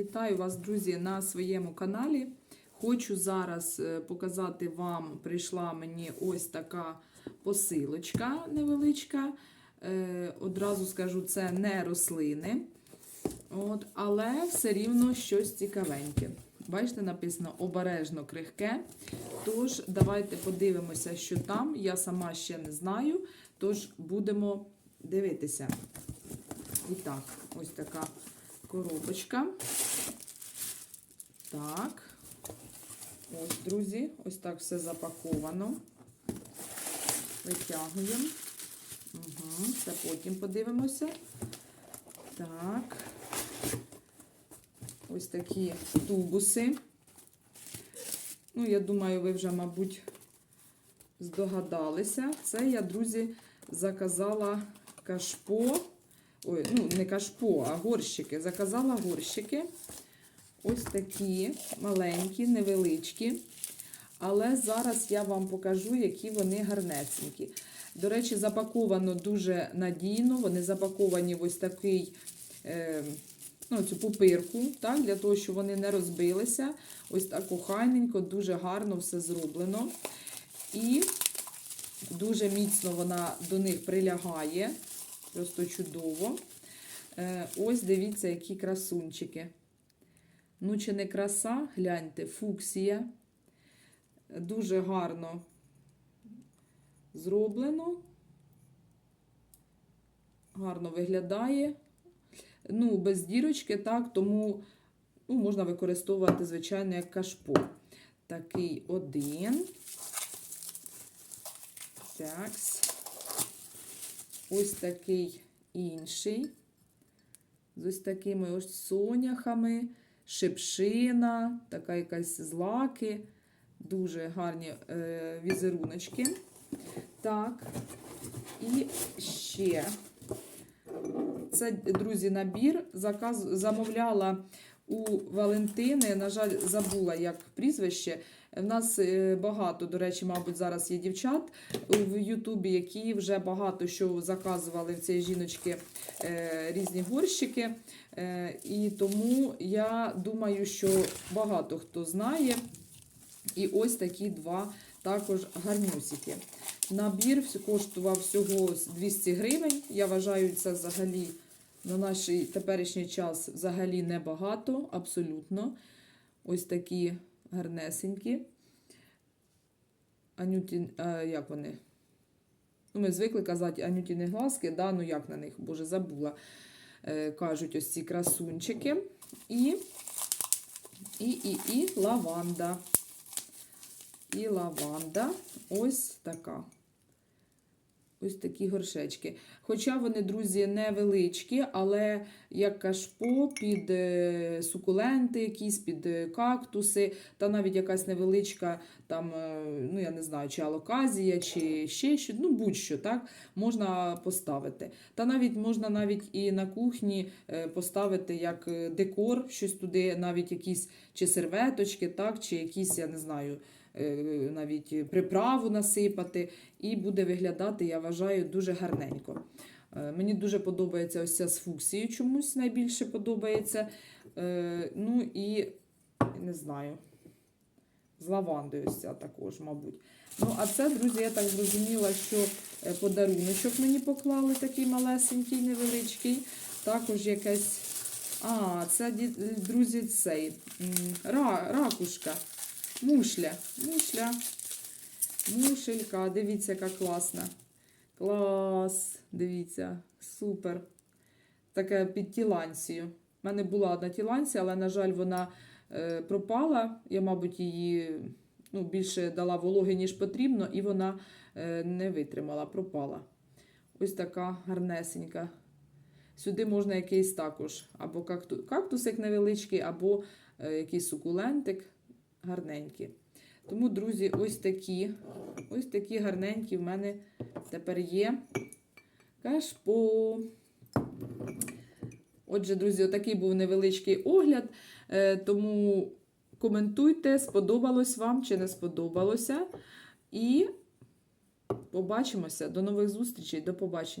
Вітаю вас, друзі, на своєму каналі. Хочу зараз е, показати вам, прийшла мені ось така посилочка невеличка. Е, Одразу скажу, це не рослини, От, але все рівно щось цікавеньке. Бачите, написано обережно крихке. Тож, давайте подивимося, що там. Я сама ще не знаю. Тож будемо дивитися. І так, ось така коробочка. Так. Ось, друзі, ось так все запаковано. Витягуємо. Угу, це потім подивимося. Так. Ось такі тубуси. Ну, я думаю, ви вже, мабуть, здогадалися. Це я, друзі, заказала кашпо. Ой, ну, не кашпо, а горщики. Заказала горщики. Ось такі маленькі, невеличкі. Але зараз я вам покажу, які вони гарнесенькі. До речі, запаковано дуже надійно. Вони запаковані в ось такий, е, ну, цю пупирку, так, для того, щоб вони не розбилися. Ось так охайненько, дуже гарно все зроблено. І дуже міцно вона до них прилягає. Просто чудово. Е, ось дивіться, які красунчики. Ну, чи не краса, гляньте, фуксія. Дуже гарно зроблено. Гарно виглядає. Ну, без дірочки, так, тому ну, можна використовувати, звичайно, як кашпо. Такий один. Так. Ось такий інший. З ось такими ось соняхами, шипшина, така якась злаки. Дуже гарні е, візеруночки. Так, і ще це, друзі, набір. Заказ, замовляла у Валентини. На жаль, забула як прізвище. В нас е, багато, до речі, мабуть, зараз є дівчат в Ютубі, які вже багато що заказували в цієї жіночки е, різні горщики. Е, і тому я думаю, що багато хто знає. І ось такі два також гарнюсики. Набір коштував всього 200 гривень. Я вважаю, це взагалі на наш теперішній час взагалі небагато, абсолютно. Ось такі гарнесенькі. Анюті, а, як вони? Ну, Ми звикли казати анютіні глазки, да? ну як на них, боже, забула. Е, кажуть ось ці красунчики. І, і, і, і лаванда. І лаванда ось така. Ось такі горшечки. Хоча вони, друзі, невеличкі, але як кашпо під е, сукуленти, якісь, під е, кактуси, та навіть якась невеличка, там, е, ну я не знаю, чи алоказія, чи ще що, ну будь-що, так, можна поставити. Та навіть можна навіть і на кухні поставити як декор, щось туди, навіть якісь чи серветочки, так, чи якісь, я не знаю. Навіть приправу насипати, і буде виглядати, я вважаю, дуже гарненько. Мені дуже подобається ось ця з фуксією, чомусь найбільше подобається. Ну і не знаю, з лавандою ось ця також, мабуть. Ну, а це, друзі, я так зрозуміла, що подаруночок мені поклали такий малесенький, невеличкий. Також якесь. А, це, друзі, цей ракушка. Мушля. Мушля. Мушелька. Дивіться, яка класна. Клас. Дивіться, супер. Таке під тіланцію. У мене була одна тіланція, але, на жаль, вона е, пропала. Я, мабуть, її ну, більше дала вологи, ніж потрібно, і вона е, не витримала, пропала. Ось така гарнесенька. Сюди можна якийсь також або какту... кактусик невеличкий, або е, якийсь сукулентик гарненькі. Тому, друзі, ось такі ось такі гарненькі в мене тепер є кашпо. Отже, друзі, отакий був невеличкий огляд. Е, тому коментуйте, сподобалось вам чи не сподобалося. І побачимося. До нових зустрічей, до побачення.